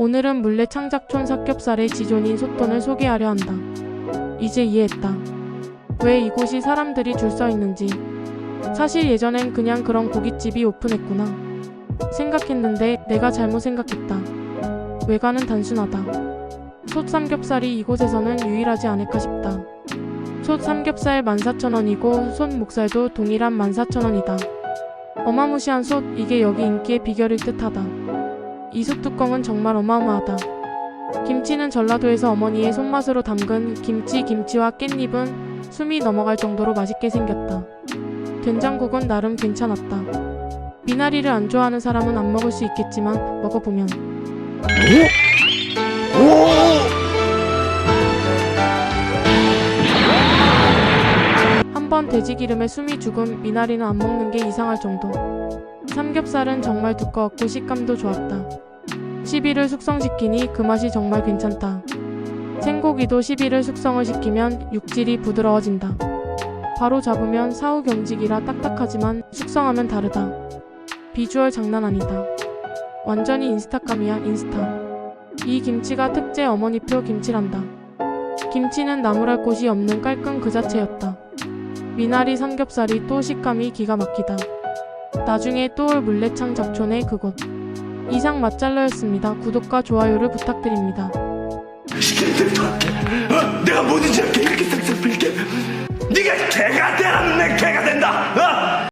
오늘은 물레 창작촌 삼겹살의 지존인 소돈을 소개하려 한다. 이제 이해했다. 왜 이곳이 사람들이 줄 서 있는지. 사실 예전엔 그냥 그런 고깃집이 오픈했구나. 생각했는데 내가 잘못 생각했다. 외관은 단순하다. 솥 삼겹살이 이곳에서는 유일하지 않을까 싶다. 솥 삼겹살 14,000원이고 솥 목살도 동일한 14,000원이다. 어마무시한 솥, 이게 여기 인기의 비결일 듯하다. 이솥 뚜껑은 정말 어마어마하다. 김치는 전라도에서 어머니의 손맛으로 담근 김치 김치와 깻잎은 숨이 넘어갈 정도로 맛있게 생겼다. 된장국은 나름 괜찮았다. 미나리를 안 좋아하는 사람은 안 먹을 수 있겠지만 먹어보면 한번 돼지 기름에 숨이 죽은 미나리는 안 먹는 게 이상할 정도. 삼겹살은 정말 두꺼웠고 식감도 좋았다. 11을 숙성시키니 그 맛이 정말 괜찮다. 생고기도 11을 숙성을 시키면 육질이 부드러워진다. 바로 잡으면 사후 경직이라 딱딱하지만 숙성하면 다르다. 비주얼 장난 아니다. 완전히 인스타감이야 인스타. 이 김치가 특제 어머니표 김치란다. 김치는 나무랄 곳이 없는 깔끔 그 자체였다. 미나리 삼겹살이 또 식감이 기가 막히다. 나중에 또 올 물레창 잡촌의 그곳. 이상 맛잘러였습니다. 구독과 좋아요를 부탁드립니다. 어? 내가 뭐든지 할게 이렇게 싹싹 빌게 네가 개가 되라면 내 개가 된다 어?